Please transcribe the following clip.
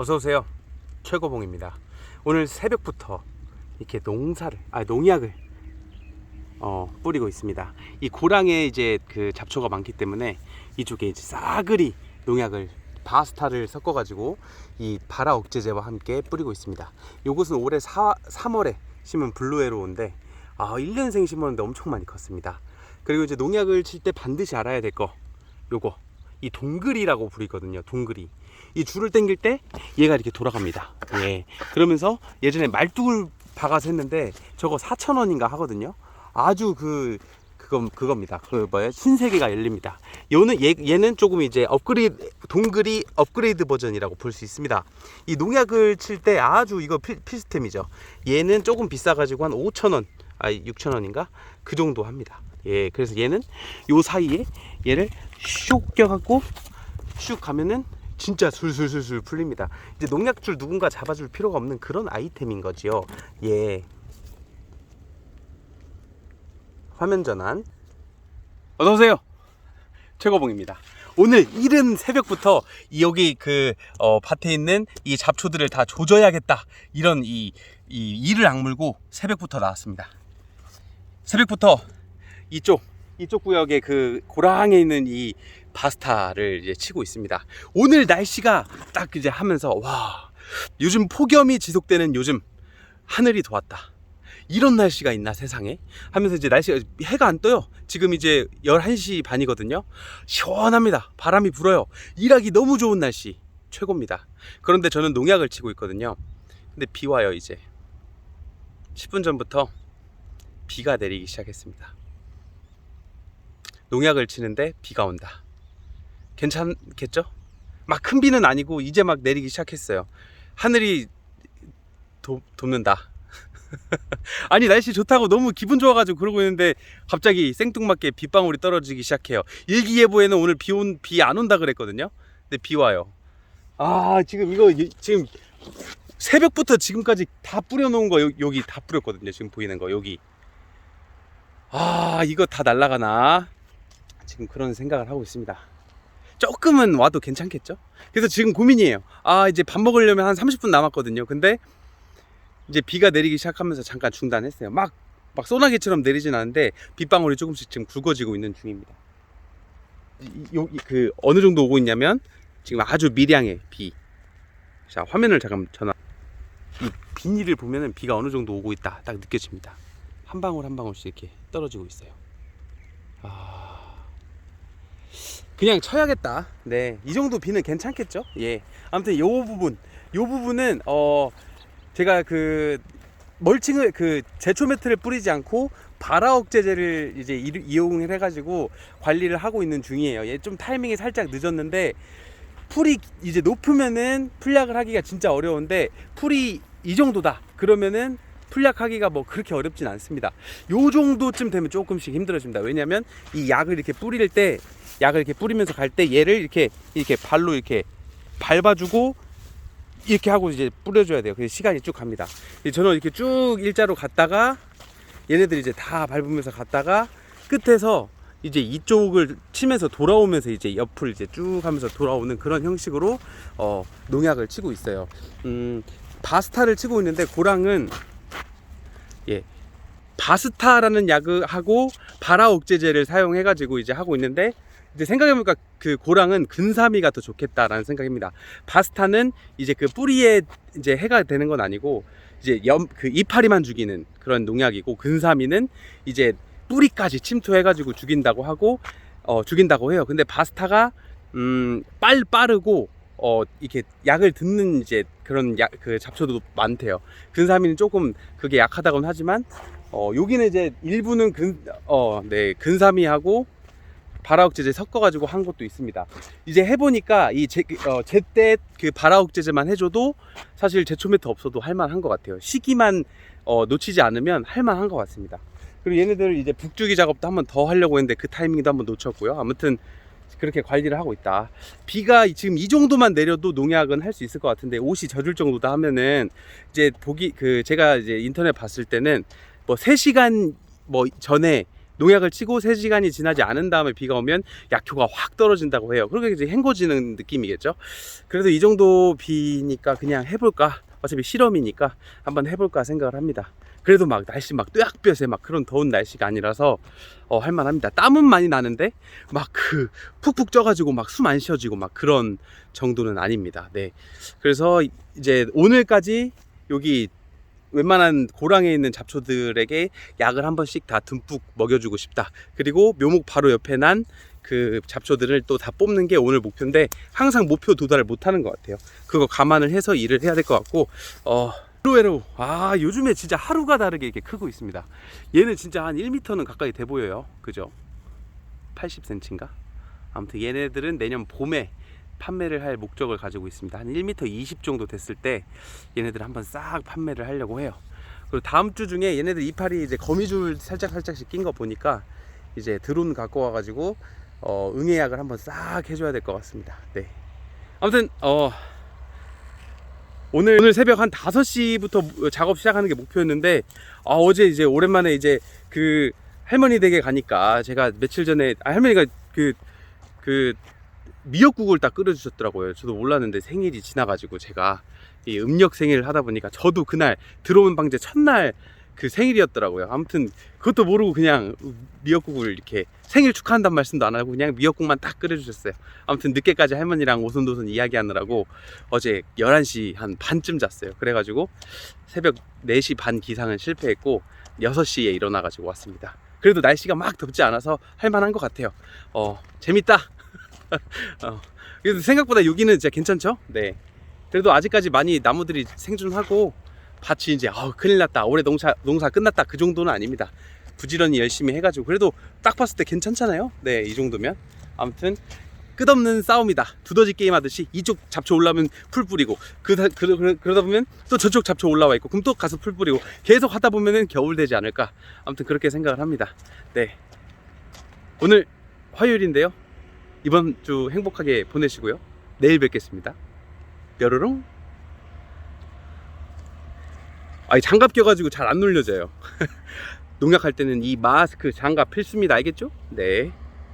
어서 오세요. 최고봉입니다. 오늘 새벽부터 이렇게 농사를 아 농약을 어, 뿌리고 있습니다. 이 고랑에 이제 그 잡초가 많기 때문에 이쪽에 이제 싸그리 농약을 바스타를 섞어가지고 이 바라 억제제와 함께 뿌리고 있습니다. 요것은 올해 4, 3월에 심은 블루에로인데 아 1년생 심었는데 엄청 많이 컸습니다. 그리고 이제 농약을 칠 때 반드시 알아야 될 거 요거 이 동글이라고 부르거든요. 동글이 이 줄을 당길 때 얘가 이렇게 돌아갑니다. 예. 그러면서 예전에 말뚝을 박아서 했는데 저거 4,000원인가 하거든요. 아주 그 그거 그겁니다. 그 뭐야 신세계가 열립니다. 요는 얘, 얘는 조금 이제 업그레이드 동글이 업그레이드 버전이라고 볼 수 있습니다. 이 농약을 칠 때 아주 이거 필, 필수템이죠. 얘는 조금 비싸가지고 한 5,000원, 아 6,000원인가 그 정도 합니다. 예, 그래서 얘는 요 사이에 얘를 슉 껴갖고 슉 가면은 진짜 술술술술 풀립니다. 이제 농약줄 누군가 잡아줄 필요가 없는 그런 아이템인 거지요. 예. 화면 전환. 어서 오세요. 최고봉입니다. 오늘 이른 새벽부터 이 여기 그 어, 밭에 있는 이 잡초들을 다 조져야겠다 이런 이, 이 이를 악물고 새벽부터 나왔습니다. 새벽부터 이쪽 이쪽 구역에 그 고랑에 있는 이 바스타를 이제 치고 있습니다. 오늘 날씨가 딱 이제 하면서 와 요즘 폭염이 지속되는 요즘 하늘이 도왔다. 이런 날씨가 있나 세상에 하면서 이제 날씨가 해가 안 떠요. 지금 이제 11시 반이거든요. 시원합니다. 바람이 불어요. 일하기 너무 좋은 날씨. 최고입니다. 그런데 저는 농약을 치고 있거든요. 근데 비 와요, 이제. 10분 전부터 비가 내리기 시작했습니다. 농약을 치는데 비가 온다. 괜찮겠죠? 막 큰 비는 아니고 이제 막 내리기 시작했어요. 하늘이 도, 돕는다. 아니 날씨 좋다고 너무 기분 좋아가지고 그러고 있는데 갑자기 생뚱맞게 빗방울이 떨어지기 시작해요. 일기예보에는 오늘 비 온 비 안 온다 그랬거든요. 근데 비 와요. 아 지금 이거 이- 지금 새벽부터 지금까지 다 뿌려놓은 거 여- 여기 다 뿌렸거든요. 지금 보이는 거 여기. 아 이거 다 날라가나 지금 그런 생각을 하고 있습니다. 조금은 와도 괜찮겠죠? 그래서 지금 고민이에요. 아 이제 밥 먹으려면 한 30분 남았거든요. 근데 이제 비가 내리기 시작하면서 잠깐 중단했어요. 막, 막 소나기처럼 내리진 않는데 빗방울이 조금씩 지금 굵어지고 있는 중입니다. 이- 그, 어느 정도 오고 있냐면 지금 아주 미량의 비. 자, 화면을 잠깐 전화. 이 비닐을 보면은 비가 어느 정도 오고 있다. 딱 느껴집니다. 한 방울 한 방울씩 이렇게 떨어지고 있어요. 아. 그냥 쳐야겠다. 네. 이 정도 비는 괜찮겠죠? 예. 아무튼 요 부분, 요 부분은, 어, 제가 그 멀칭을 그 제초 매트를 뿌리지 않고 바라 억제제를 이제 이- 이용을 해가지고 관리를 하고 있는 중이에요. 얘 좀 타이밍이 살짝 늦었는데 풀이 이제 높으면은 풀약을 하기가 진짜 어려운데 풀이 이 정도다 그러면은 풀약하기가 뭐 그렇게 어렵진 않습니다. 요 정도쯤 되면 조금씩 힘들어집니다. 왜냐면 이 약을 이렇게 뿌릴 때 약을 이렇게 뿌리면서 갈 때 얘를 이렇게 이렇게 발로 이렇게 밟아주고 이렇게 하고 이제 뿌려줘야 돼요. 그래서 시간이 쭉 갑니다. 저는 이렇게 쭉 일자로 갔다가 얘네들이 이제 다 밟으면서 갔다가 끝에서 이제 이쪽을 치면서 돌아오면서 이제 옆을 이제 쭉 하면서 돌아오는 그런 형식으로 어, 농약을 치고 있어요. 음, 바스타를 치고 있는데 고랑은 예. 바스타라는 약하고 바라 억제제를 사용해 가지고 이제 하고 있는데 이제 생각해보니까 그 고랑은 근사미가 더 좋겠다라는 생각입니다. 바스타는 이제 그 뿌리에 이제 해가 되는 건 아니고 이제 염, 그 이파리만 죽이는 그런 농약이고 근사미는 이제 뿌리까지 침투해가지고 죽인다고 하고 어, 죽인다고 해요. 근데 바스타가 음, 빨 빠르고 어, 이렇게 약을 듣는 이제 그런 약, 그 잡초도 많대요. 근사미는 조금 그게 약하다고는 하지만 어, 여기는 이제 일부는 근, 어, 네, 근사미하고 바라옥제제 섞어가지고 한 것도 있습니다. 이제 해보니까 이 제, 어, 제때 그 바라옥제제만 해줘도 사실 제초매트 없어도 할만한 것 같아요. 시기만 어, 놓치지 않으면 할만한 것 같습니다. 그리고 얘네들 이제 북주기 작업도 한번 더 하려고 했는데 그 타이밍도 한번 놓쳤고요. 아무튼 그렇게 관리를 하고 있다. 비가 지금 이 정도만 내려도 농약은 할 수 있을 것 같은데 옷이 젖을 정도다 하면은 이제 보기 그 제가 이제 인터넷 봤을 때는 뭐 3시간 뭐 전에 농약을 치고 3시간이 지나지 않은 다음에 비가 오면 약효가 확 떨어진다고 해요. 그렇게 이제 헹궈지는 느낌이겠죠. 그래도 이 정도 비니까 그냥 해볼까? 어차피 실험이니까 한번 해볼까 생각을 합니다. 그래도 막 날씨 막 뚜약볕에 막 그런 더운 날씨가 아니라서 어, 할만합니다. 땀은 많이 나는데 막 그 푹푹 쪄가지고 막 숨 안 쉬어지고 막 그런 정도는 아닙니다. 네. 그래서 이제 오늘까지 여기 웬만한 고랑에 있는 잡초들에게 약을 한 번씩 다 듬뿍 먹여주고 싶다. 그리고 묘목 바로 옆에 난 그 잡초들을 또 다 뽑는 게 오늘 목표인데 항상 목표 도달을 못하는 것 같아요. 그거 감안을 해서 일을 해야 될 것 같고 어. 의외로 아 요즘에 진짜 하루가 다르게 이렇게 크고 있습니다. 얘는 진짜 한 1m는 가까이 돼 보여요. 그죠? 80cm인가? 아무튼 얘네들은 내년 봄에 판매를 할 목적을 가지고 있습니다. 한 1m 20 정도 됐을 때 얘네들 한번 싹 판매를 하려고 해요. 그리고 다음 주 중에 얘네들 이파리 이제 거미줄 살짝 살짝씩 낀 거 보니까 이제 드론 갖고 와가지고 어, 응애약을 한번 싹 해줘야 될 것 같습니다. 네. 아무튼 어 오늘 오늘 새벽 한 5시부터 작업 시작하는 게 목표였는데 아, 어제 이제 오랜만에 이제 그 할머니 댁에 가니까 제가 며칠 전에 아, 할머니가 그그 미역국을 딱 끓여 주셨더라고요. 저도 몰랐는데 생일이 지나가지고 제가 이 음력 생일을 하다 보니까 저도 그날 들어온 방제 첫날 그 생일이었더라고요. 아무튼 그것도 모르고 그냥 미역국을 이렇게 생일 축하한다는 말씀도 안 하고 그냥 미역국만 딱 끓여주셨어요. 아무튼 늦게까지 할머니랑 오손도손 이야기하느라고 어제 11시 한 반쯤 잤어요. 그래가지고 새벽 4시 반 기상은 실패했고 6시에 일어나가지고 왔습니다. 그래도 날씨가 막 덥지 않아서 할만한 것 같아요. 어, 재밌다. 어, 그래도 생각보다 여기는 진짜 괜찮죠? 네. 그래도 아직까지 많이 나무들이 생존하고 밭이 이제 아 큰일 났다. 올해 농사 농사 끝났다. 그 정도는 아닙니다. 부지런히 열심히 해가지고. 그래도 딱 봤을 때 괜찮잖아요? 네 이 정도면. 아무튼 끝없는 싸움이다. 두더지 게임 하듯이 이쪽 잡초 올라오면 풀 뿌리고 그, 그, 그, 그러다 보면 또 저쪽 잡초 올라와 있고 그럼 또 가서 풀 뿌리고 계속 하다 보면은 겨울 되지 않을까. 아무튼 그렇게 생각을 합니다. 네. 오늘 화요일인데요. 이번 주 행복하게 보내시고요. 내일 뵙겠습니다. 뾰로롱 아니 장갑 껴가지고 잘 안 눌려져요. 농약할 때는 이 마스크 장갑 필수입니다. 알겠죠? 네